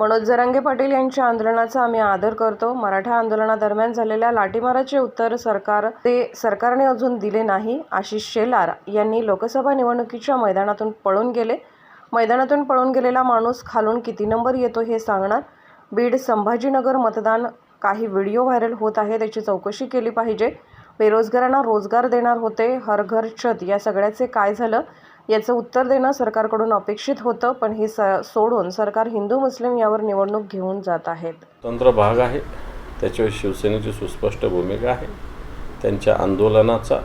मनोज जरांगे पाटील यांच्या आंदोलनाचा आम्ही आदर करतो. मराठा आंदोलनादरम्यान झालेल्या लाठीमाराचे उत्तर सरकार ते सरकारने अजून दिले नाही आशिष शेलार यांनी लोकसभा निवडणुकीच्या मैदानातून पळून गेले. मैदानातून पळून गेलेला माणूस खालून किती नंबर येतो हे सांगणार? बीड संभाजीनगर मतदान काही व्हिडिओ व्हायरल होत आहे त्याची चौकशी केली पाहिजे. बेरोजगारांना रोजगार देणार होते हर घर छत या सगळ्याचे काय झालं? याचं उत्तर देणं सरकारकडून अपेक्षित होतं पण हे स सोडून सरकार हिंदू मुस्लिम यावर निवडणूक घेऊन जात आहेत. तंत्र भाग आहे. त्याच्यावर शिवसेनेची सुस्पष्ट भूमिका आहे. त्यांच्या आंदोलनाचा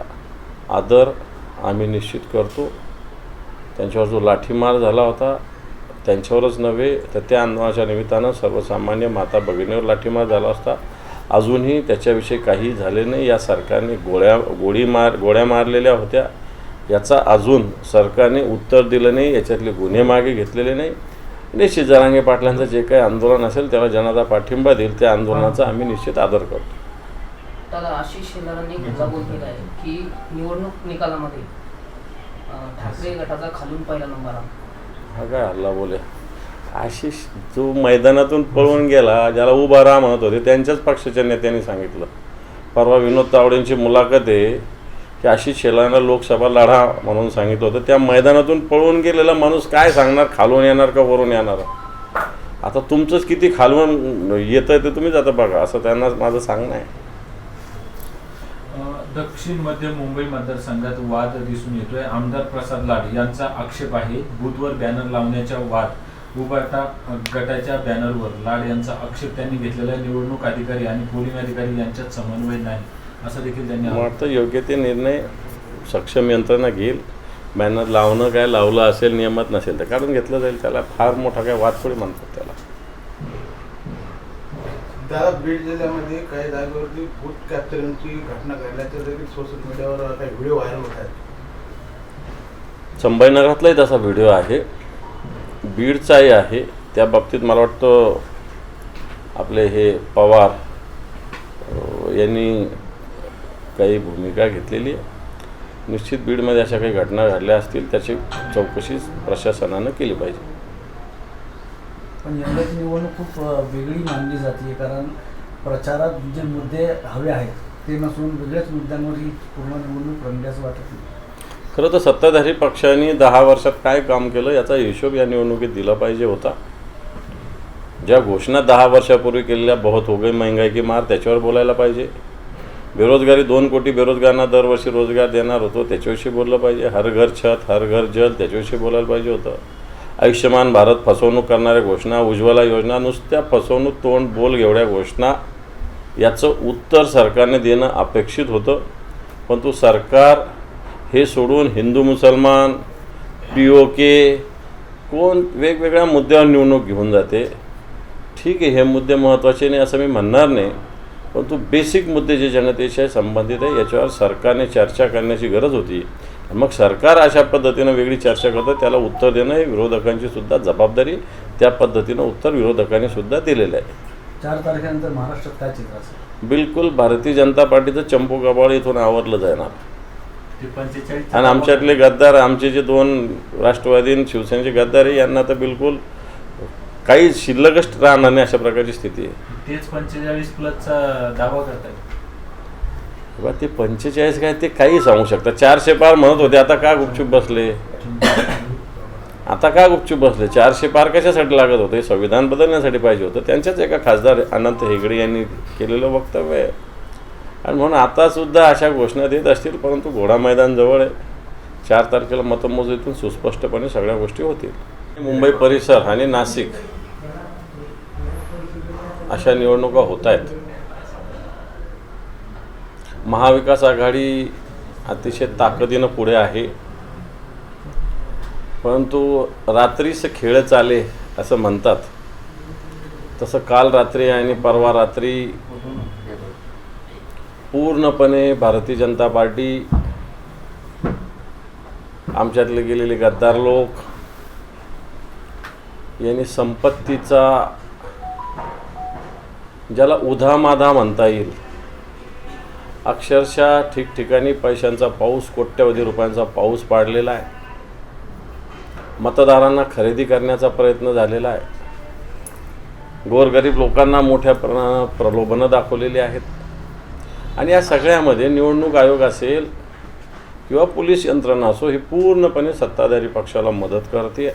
आदर आम्ही निश्चित करतो. त्यांच्यावर जो लाठीमार झाला होता त्यांच्यावरच नव्हे तर त्या आंदोलनाच्या निमित्तानं सर्वसामान्य माता भगिनीवर लाठीमार झाला असता. अजूनही त्याच्याविषयी काही झाले नाही. या सरकारने गोळ्या गोळी मार गोळ्या मारलेल्या होत्या. याचा अजून सरकारने उत्तर दिलं नाही याच्यातले गुन्हे मागे घेतलेले नाही. निश्चित जरांगे पाटलांचं जे काही आंदोलन असेल त्याला जनता पाठिंबा देईल त्या आंदोलनाचा आम्ही निश्चित आदर करतो. दादा आशिष शेलारांनी मुद्दा आहे की निवडणूक निकालामध्ये ठाकरे गटाचा खालून पहिला नंबर आला. हा काय हल्ला बोले. आशिष जो मैदानातून पळून गेला ज्याला उभा राहा म्हणत होते त्यांच्याच पक्षाच्या नेत्यांनी सांगितलं. परवा विनोद तावडेंची मुलाखत आहे की अशी शेलारला लोकसभा लढा म्हणून सांगितलं होतं. त्या मैदानातून पळून गेलेला माणूस काय सांगणार? खालून येणार का वरून येणार? आता तुमचंच किती खालवण येतं आहे ते तुम्हीच आता बघा. असं त्यांना माझं सांगणं आहे. दक्षिण मध्य मुंबई मतदारसंघात वाद दिसून येतोय. आमदार प्रसाद लाड यांचा आक्षेप आहे. बूथवर बॅनर लावण्याच्या वाद उभाटा गटाच्या बॅनरवर लाड यांचा आक्षेप त्यांनी घेतलेला आहे. निवडणूक अधिकारी आणि पोलिंग अधिकारी यांच्यात समन्वय नाही. असं देखील त्यांनी वाटतं योग्य ते निर्णय सक्षम यंत्रणा घेईल. बॅनर लावणं काय लावलं असेल नियमात नसेल तर काढून घेतलं जाईल. त्याला फार मोठा काय वाद थोडी म्हणतात त्याला. त्याला बीड जिल्ह्यामध्ये काही जागेवरती कॅप्चरिंगची घटना घडल्याच्या देखील सोशल मीडियावर काही व्हिडिओ व्हायरल होत आहेत. संभाजीनगरातलाही तसा व्हिडिओ आहे. बीडचाही आहे. त्या बाबतीत मला वाटतं आपले हे पवार यांनी काही भूमिका घेतलेली आहे. निश्चित बीडमध्ये अशा काही घटना घडल्या असतील त्याची चौकशी प्रशासनानं केली पाहिजे. पण यंदाची निवडणूक खूप वेगळी मानली जाते कारण प्रचारात जे मुद्दे हवे आहेत ते नसून वेगळ्याच मुद्द्यांवर ही पूर्ण निवडणूक रंगली असं वाटत नाही. खरं तर सत्ताधारी पक्षांनी दहा वर्षात काय काम केलं याचा हिशोब या निवडणुकीत दिला पाहिजे होता. ज्या घोषणा दहा वर्षापूर्वी केलेल्या बहुत हो गई महंगाई की मार त्याच्यावर बोलायला पाहिजे. बेरोजगारी दोन कोटी बेरोजगारांना दरवर्षी रोजगार देणार होतो त्याच्याविषयी बोललं पाहिजे. हर घर छत हर घर जल त्याच्याविषयी बोलायला पाहिजे होतं. आयुष्यमान भारत फसवणूक करणाऱ्या घोषणा उज्ज्वला योजना नुसत्या फसवणूक तोंड बोल एवढ्या घोषणा याचं उत्तर सरकारने देणं अपेक्षित होतं. परंतु सरकार हे सोडून हिंदू मुसलमान पी ओ के कोण वेगवेगळ्या मुद्द्यावर निवडणूक घेऊन जाते ठीक आहे हे मुद्दे महत्त्वाचे नाही असं मी म्हणणार नाही. परंतु बेसिक मुद्दे जे जनतेशी संबंधित आहे याच्यावर सरकारने चर्चा करण्याची गरज होती. मग सरकार अशा पद्धतीनं वेगळी चर्चा करतं त्याला उत्तर देणं हे विरोधकांची सुद्धा जबाबदारी त्या पद्धतीनं उत्तर विरोधकांनी सुद्धा दिलेलं आहे. चार तारखेनंतर महाराष्ट्रात काय चित्र असेल? बिलकुल भारतीय जनता पार्टीचं चंपू कबाळ इथून आवरलं जाणार. आणि आमच्यातले गद्दार आमचे जे दोन राष्ट्रवादी शिवसेनेचे गद्दार आहे यांना तर बिलकुल काही शिल्लकच राहणार नाही अशा प्रकारची स्थिती आहे. तेच पंचेचाळीस प्लसचा दावा करतात बा ते पंचेचाळीस काय ते काही सांगू शकतात चारशे पार म्हणत होते आता का गुपचूप बसले? आता का गुपचूप बसले? चारशे पार कशासाठी लागत होते? संविधान बदलण्यासाठी पाहिजे होतं. त्यांच्याच एका खासदार अनंत हेगडे यांनी केलेलं वक्तव्य आहे. आणि म्हणून आतासुद्धा अशा घोषणा देत असतील परंतु घोडा मैदान जवळ आहे. चार तारखेला मतमोजणीतून सुस्पष्टपणे सगळ्या गोष्टी होतील. मुंबई परिसर आणि नाशिक. अशा निवडणुका होत आहेत महाविकास आघाडी अतिशय ताकदीनं पुढे आहे. परंतु रात्रीच खेळ चाले असं म्हणतात. तसं काल रात्री आणि परवा रात्री पूर्णपणे भारतीय जनता पार्टी आमच्यातले गेलेले गद्दार लोक यांनी संपत्तीचा ज्याला उधामाधा म्हणता येईल. अक्षरशः ठिकठिकाणी पैशांचा पाऊस कोट्यवधी रुपयांचा पाऊस पाडलेला आहे. मतदारांना खरेदी करण्याचा प्रयत्न झालेला आहे. गोरगरीब लोकांना मोठ्या प्रमाणात प्रलोभनं दाखवलेली आहेत. आणि या सगळ्यामध्ये निवडणूक आयोग असेल किंवा पोलीस यंत्रणा असो ही पूर्णपणे सत्ताधारी पक्षाला मदत करते.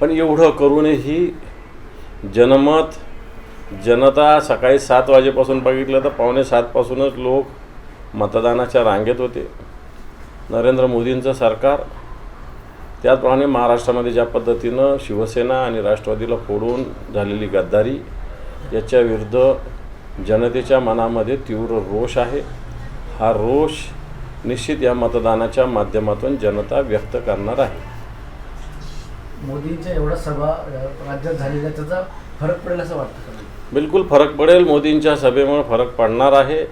पण एवढं करूनही जनमत जनता सकाळी सात वाजेपासून बघितलं तर पावणे सातपासूनच लोक मतदानाच्या रांगेत होते. नरेंद्र मोदींचं सरकार त्याचप्रमाणे महाराष्ट्रामध्ये ज्या पद्धतीनं शिवसेना आणि राष्ट्रवादीला फोडून झालेली गद्दारी याच्या विरुद्ध जनतेच्या मनामध्ये तीव्र रोष आहे. हा रोष निश्चित या मतदानाच्या माध्यमातून जनता व्यक्त करणार आहे. मोदींच्या एवढ्या सभा राज्यात झालेल्या त्याचा फरक पडेल असं वाटतं बिलकुल फरक पडेल मोदींच्या सभेमुळे फरक पडणार आहे.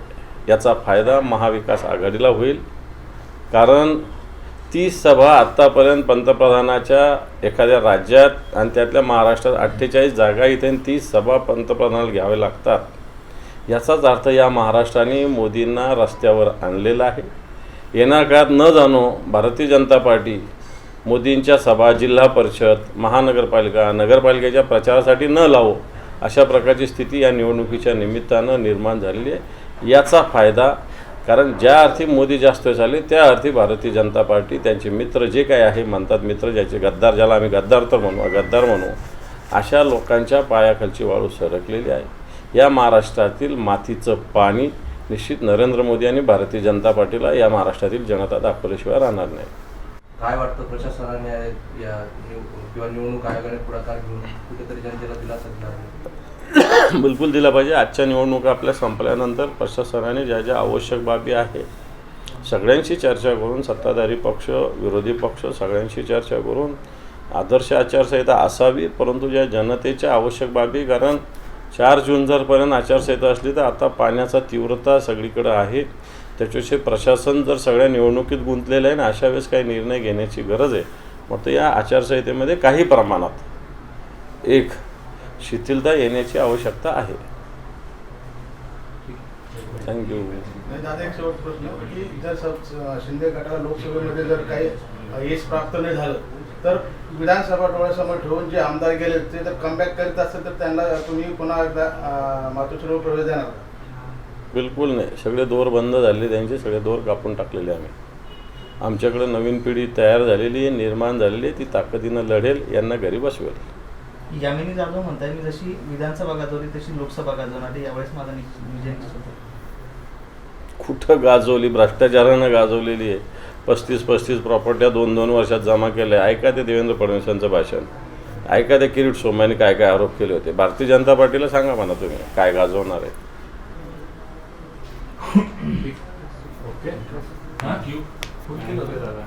याचा फायदा महाविकास आघाडीला होईल. कारण ती सभा आत्तापर्यंत पंतप्रधानाच्या एखाद्या राज्यात आणि त्यातल्या महाराष्ट्रात अठ्ठेचाळीस जागा इथे आणि तीस सभा पंतप्रधानाला घ्याव्या लागतात. याचाच अर्थ या महाराष्ट्राने मोदींना रस्त्यावर आणलेला आहे. येणार काळात न जाणो भारतीय जनता पार्टी मोदींच्या सभा जिल्हा परिषद महानगरपालिका नगरपालिकेच्या प्रचारासाठी न लावो. अशा प्रकारची स्थिती या निवडणुकीच्या निमित्तानं निर्माण झालेली आहे. याचा फायदा कारण ज्या अर्थी मोदी जास्त झाले त्या अर्थी भारतीय जनता पार्टी त्यांचे मित्र जे काही आहे म्हणतात मित्र ज्याचे गद्दार ज्याला आम्ही गद्दार तर म्हणू गद्दार म्हणू अशा लोकांच्या पायाखालची वाळू सरकलेली आहे. या महाराष्ट्रातील मातीचं पाणी निश्चित नरेंद्र मोदी आणि भारतीय जनता पार्टीला या महाराष्ट्रातील जनता दाखवल्याशिवाय राहणार नाही. काय वाटतं प्रशासनाने या किंवा निवडणूक आयोगाने पुढाकार घेऊन कुठेतरी जनतेला दिलासा दिला बिलकुल दिला पाहिजे. आजच्या निवडणुका आपल्या संपल्यानंतर प्रशासनाने ज्या ज्या आवश्यक बाबी आहे सगळ्यांशी चर्चा करून सत्ताधारी पक्ष विरोधी पक्ष सगळ्यांशी चर्चा करून आदर्श आचारसंहिता असावी परंतु ज्या जनतेच्या आवश्यक बाबी कारण चार जून जरपर्यंत आचारसंहिता असली तर आता पाण्याचा तीव्रता सगळीकडं आहे. त्याच्याविषयी प्रशासन जर सगळ्या निवडणुकीत गुंतलेलं आहे ना अशा वेळेस काही निर्णय घेण्याची गरज आहे मग तर या आचारसंहितेमध्ये काही प्रमाणात एक शिथिलता येण्याची आवश्यकता आहे थँक्यू दादा एक शेवट प्रश्न की जर शिंदे गटाला लोकसभेमध्ये जर काही यश प्राप्त नाही झालं तर विधानसभा डोळ्यासमोर ठेवून जे आमदार गेले ते जर कमबॅक करीत असेल तर त्यांना तुम्ही पुन्हा एकदा मातोश्रीवर प्रवेश देणार का? बिलकुल नाही. सगळे दोर बंद झाले त्यांचे सगळे दोर कापून टाकलेले आम्ही. आमच्याकडे नवीन पिढी तयार झालेली आहे निर्माण झालेली आहे ती ताकदीनं लढेल यांना घरी बसवेल. यामिनी जाधव म्हणताय मी जशी विधानसभा गाजवली तशी लोकसभा गाजवणार. यावेळेस माझा विजय कुठं गाजवली? भ्रष्टाचारानं गाजवलेली आहे. पस्तीस पस्तीस प्रॉपर्ट्या दोन दोन वर्षात जमा केल्या ऐका ते देवेंद्र फडणवीसांचं भाषण. ऐका ते किरीट सोमानी काय काय आरोप केले होते. भारतीय जनता पार्टीला सांगा म्हणा तुम्ही काय गाजवणार आहे. ओके थँक्यू फोन केलं होतं दादा